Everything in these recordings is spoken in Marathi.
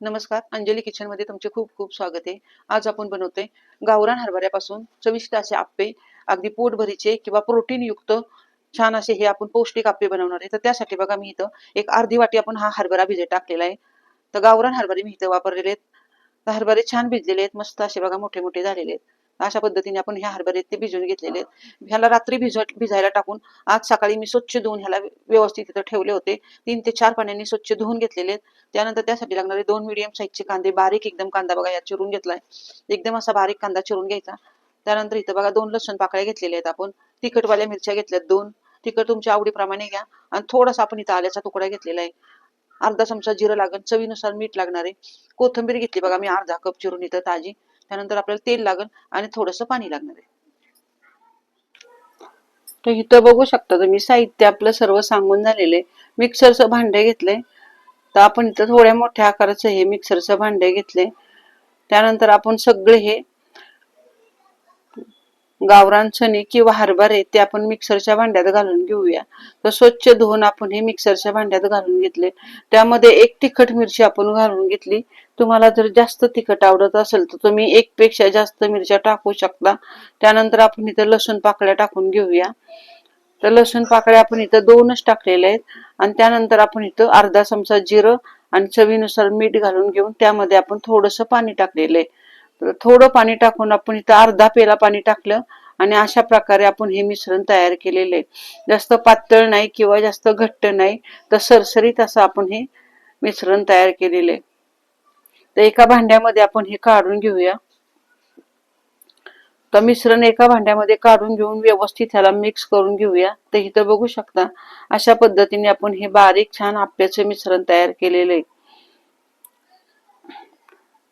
नमस्कार अंजली किचनमध्ये तुमचे खूप खूप स्वागत आहे. आज आपण बनवतोय गावरान हरभऱ्यापासून चविष्ट असे आप्पे अगदी पोटभरीचे किंवा प्रोटीन युक्त छान असे हे आपण पौष्टिक आप्पे बनवणार आहे. तर त्यासाठी बघा मी इथं एक अर्धी वाटी आपण हा हरभरा भिजत टाकलेला आहे. तर गावरान हरभरे मी इथं वापरलेले आहेत. हरभरे छान भिजलेले आहेत मस्त असे बघा मोठे मोठे झालेले आहेत. अशा पद्धतीने आपण ह्या हरभरे ते भिजवून घेतलेले आहेत. ह्याला रात्री भिजवत भिजायला टाकून आज सकाळी मी स्वच्छ धुवून ह्याला व्यवस्थित इथं ठेवले होते. तीन ते चार पाण्याने स्वच्छ धुवून घेतलेले आहेत. त्यानंतर त्यासाठी लागणारे दोन मिडियम साईजचे कांदे बारीक एकदम कांदा बघा या चिरून घेतलाय. एकदम असा बारीक कांदा चिरून घ्यायचा. त्यानंतर इथं बघा दोन लसूण पाकळ्या घेतलेल्या आहेत आपण. तिखटवाल्या मिरच्या घेतल्यात दोन. तिखट तुमच्या आवडीप्रमाणे घ्या. आणि थोडासा आपण इथं आल्याचा तुकडा घेतलेला आहे. अर्धा चमचा जिरं लागेल चवीनुसार मीठ लागणार. आहे कोथिंबीर घेतली बघा मी अर्धा कप चिरून इथं ताजी. त्यानंतर आपल्याला तेल लागेल आणि थोडंसं पाणी लागणार आहे. तर इथं बघू शकता तुम्ही साहित्य आपलं सर्व सांगून झालेले मिक्सरचं भांडे घेतले तर आपण इथं थोड्या मोठ्या आकाराचं हे मिक्सरचं भांडे घेतले त्यानंतर आपण सगळे हे गावरान चणे किंवा हरभरे ते आपण मिक्सरच्या भांड्यात घालून घेऊया. तर स्वच्छ धुवून आपण हे मिक्सरच्या भांड्यात घालून घेतले. त्यामध्ये एक तिखट मिरची आपण घालून घेतली. तुम्हाला जर जास्त तिखट आवडत असेल तर तुम्ही एक पेक्षा जास्त मिरच्या टाकू शकता. त्यानंतर आपण इथं लसूण पाकळ्या टाकून घेऊया. तर लसूण पाकळ्या आपण इथं दोनच टाकलेल्या आहेत. आणि त्यानंतर आपण इथं अर्धा चमचा जिरं आणि चवीनुसार मीठ घालून घेऊन त्यामध्ये आपण थोडंसं पाणी टाकलेलं आहे. तर थोडं पाणी टाकून आपण इथं अर्धा पेला पाणी टाकलं आणि अशा प्रकारे आपण हे मिश्रण तयार केलेलं आहे. जास्त पातळ नाही किंवा जास्त घट्ट नाही तर सरसरीत असं आपण हे मिश्रण तयार केलेलं आहे. तर एका भांड्यामध्ये आपण हे काढून घेऊया. तर मिश्रण एका भांड्यामध्ये काढून घेऊन व्यवस्थित ह्याला मिक्स करून घेऊया. तर इथं बघू शकता अशा पद्धतीने आपण हे बारीक छान आप्याचं मिश्रण तयार केलेलं आहे.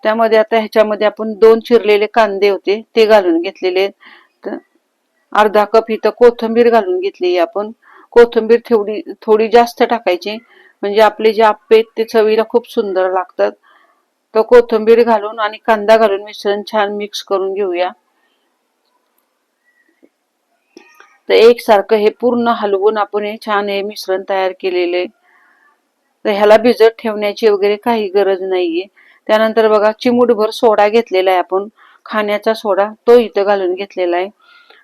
त्यामध्ये आता ह्याच्यामध्ये आपण दोन चिरलेले कांदे होते ते घालून घेतलेले अर्धा कप इथं कोथिंबीर घालून घेतली आपण. कोथिंबीर थोडी थोडी जास्त टाकायची. म्हणजे आपले जे आप्पे आहेत ते चवीला खूप सुंदर लागतात. तर कोथिंबीर घालून आणि कांदा घालून मिश्रण छान मिक्स करून घेऊया. तर एकसारखं हे पूर्ण हलवून आपण हे छान हे मिश्रण तयार केलेले तर ह्याला भिजत ठेवण्याची वगैरे काही गरज नाहीये. त्यानंतर बघा चिमूटभर सोडा घेतलेला आहे आपण. खाण्याचा सोडा तो इथं घालून घेतलेला आहे.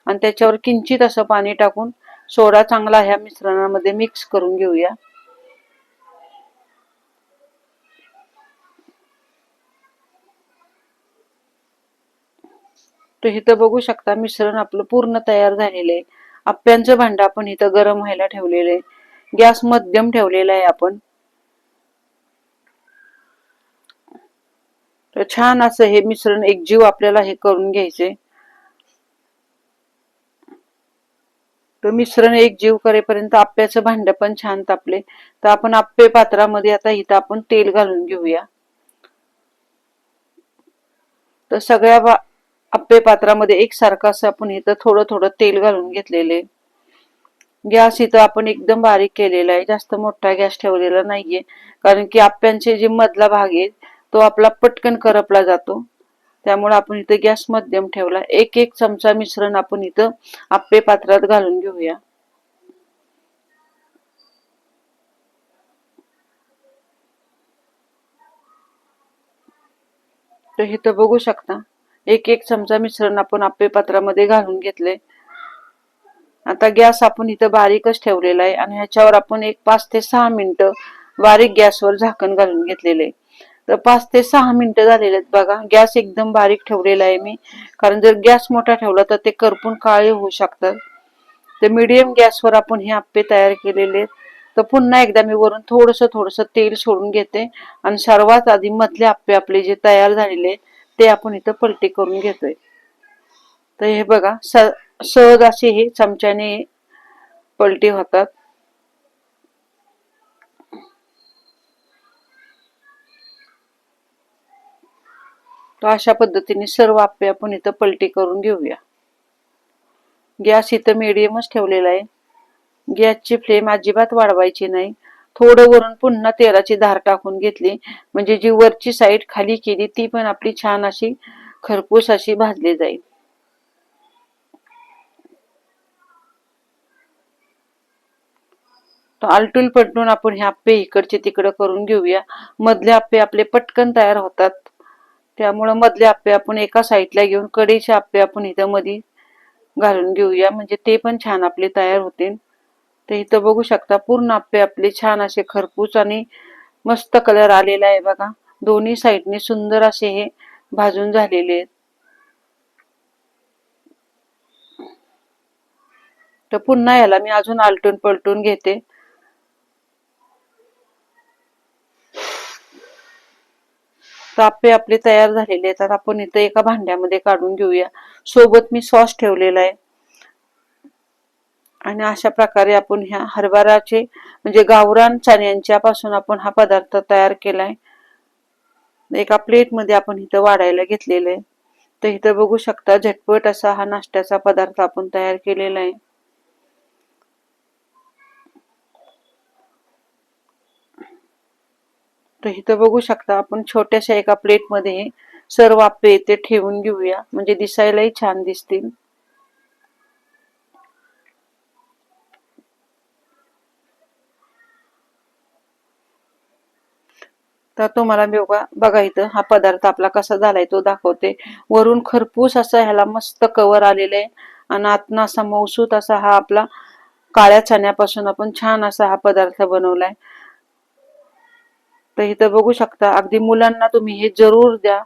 आणि त्याच्यावर किंचित असं पाणी टाकून सोडा चांगला ह्या मिश्रणामध्ये मिक्स करून घेऊया. तर इथं बघू शकता मिश्रण आपलं पूर्ण तयार झालेलं आहे. आप्यांचं भांड आपण इथं गरम व्हायला ठेवलेलं आहे. गॅस मध्यम ठेवलेला आहे आपण. तर छान असं हे मिश्रण एक जीव आपल्याला हे करून घ्यायचे. तर मिश्रण एक जीव करेपर्यंत आप्याचं भांड पण छान तापले. तर आपण आप्पे पात्रामध्ये आता इथं आपण तेल घालून घेऊया. तर सगळ्या आप्पे पात्रामध्ये एकसारखं असं आपण इथं थोडं थोडं तेल घालून घेतलेले. गॅस इथं आपण एकदम बारीक केलेला आहे. जास्त मोठा गॅस ठेवलेला नाहीये. कारण की आप्यांचे जे मधला भाग आहे तो आपला पटकन करपला जातो. त्यामुळे आपण इथं गॅस मध्यम ठेवला. एक एक चमचा मिश्रण आपण इथं आप्पे पात्रात घालून घेऊया. तर इथं बघू शकता. एक एक चमचा मिश्रण आपण आप्पे पात्रामध्ये घालून घेतले. आता गॅस आपण इथं बारीकच ठेवलेला आहे आणि ह्याच्यावर आपण एक पाच ते सहा मिनिटं बारीक गॅसवर झाकण घालून घेतलेले आहे. तर पाच ते सहा मिनिटं झालेले आहेत बघा. गॅस एकदम बारीक ठेवलेला आहे मी. कारण जर गॅस मोठा ठेवला तर ते करपून काळे होऊ शकतात. तर मीडियम गॅसवर आपण हे आप्पे तयार केलेले आहेत. तर पुन्हा एकदा मी वरून थोडस थोडस तेल सोडून घेते. आणि सर्वात आधी मधले आप्पे आपले जे तयार झालेले ते आपण इथं पलटी करून घेतोय. तर हे बघा स- सहज असे हे चमच्याने पलटी होतात. तर अशा पद्धतीने सर्व आप्पे आपण इथं पलटी करून घेऊया. गॅस इथं मिडियमच ठेवलेला आहे. गॅसची फ्लेम अजिबात वाढवायची नाही. थोडं वरून पुन्हा तेलाची धार टाकून घेतली. म्हणजे जी वरची साईड खाली केली ती पण आपली छान अशी खरपूस अशी भाजली जाईल. आलटून पलटून आपण हे आप्पे इकडचे तिकडं करून घेऊया. मधले आप्पे आपले पटकन तयार होतात. त्यामुळं मधले आप्पे आपण एका साईडला घेऊन कडेचे आप्पे आपण इथं मध्ये घालून घेऊया. म्हणजे ते पण छान आपले तयार होतील. तर इथं बघू शकता पूर्ण आप्पे आपले छान असे खरपूस आणि मस्त कलर आलेला आहे बघा. दोन्ही साईडने सुंदर असे हे भाजून झालेले आहेत. तर पुन्हा याला मी अजून आलटून पलटून घेते. तर आपले तयार झालेले आहेत. आता आपण इथं एका भांड्यामध्ये काढून घेऊया. सोबत मी सॉस ठेवलेला आहे. आणि अशा प्रकारे आपण ह्या हरभराचे म्हणजे गावरान चण्यांच्या पासून आपण हा पदार्थ तयार केलाय. एका प्लेटमध्ये आपण इथं वाढायला घेतलेलं आहे. तर इथं बघू शकता झटपट असा हा नाश्त्याचा पदार्थ आपण तयार केलेला आहे. तर इथं बघू शकता आपण छोट्याशा एका प्लेटमध्ये सर्व आप्पे इथे ठेवून घेऊया. म्हणजे दिसायलाही छान दिसतील. तर तुम्हाला मी बघा बघा इथं हा पदार्थ आपला कसा झालाय तो दाखवते. वरून खरपूस असा ह्याला मस्त कवर आलेलं आहे. आणि आतनं असा मौसूत असा हा आपला काळ्या चण्यापासून आपण छान असा हा पदार्थ बनवलाय. तर इथं बघू शकता अगदी मुलांना तुम्ही हे जरूर द्या.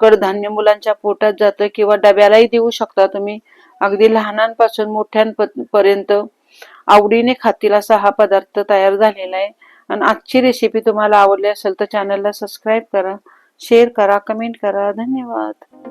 कडधान्य मुलांच्या पोटात जातं किंवा डब्यालाही देऊ शकता तुम्ही. अगदी लहानांपासून मोठ्यांपर्यंत आवडीने खातील असा हा पदार्थ तयार झालेला आहे. आणि आजची रेसिपी तुम्हाला आवडली असेल तर चॅनलला सबस्क्राईब करा शेअर करा कमेंट करा. धन्यवाद.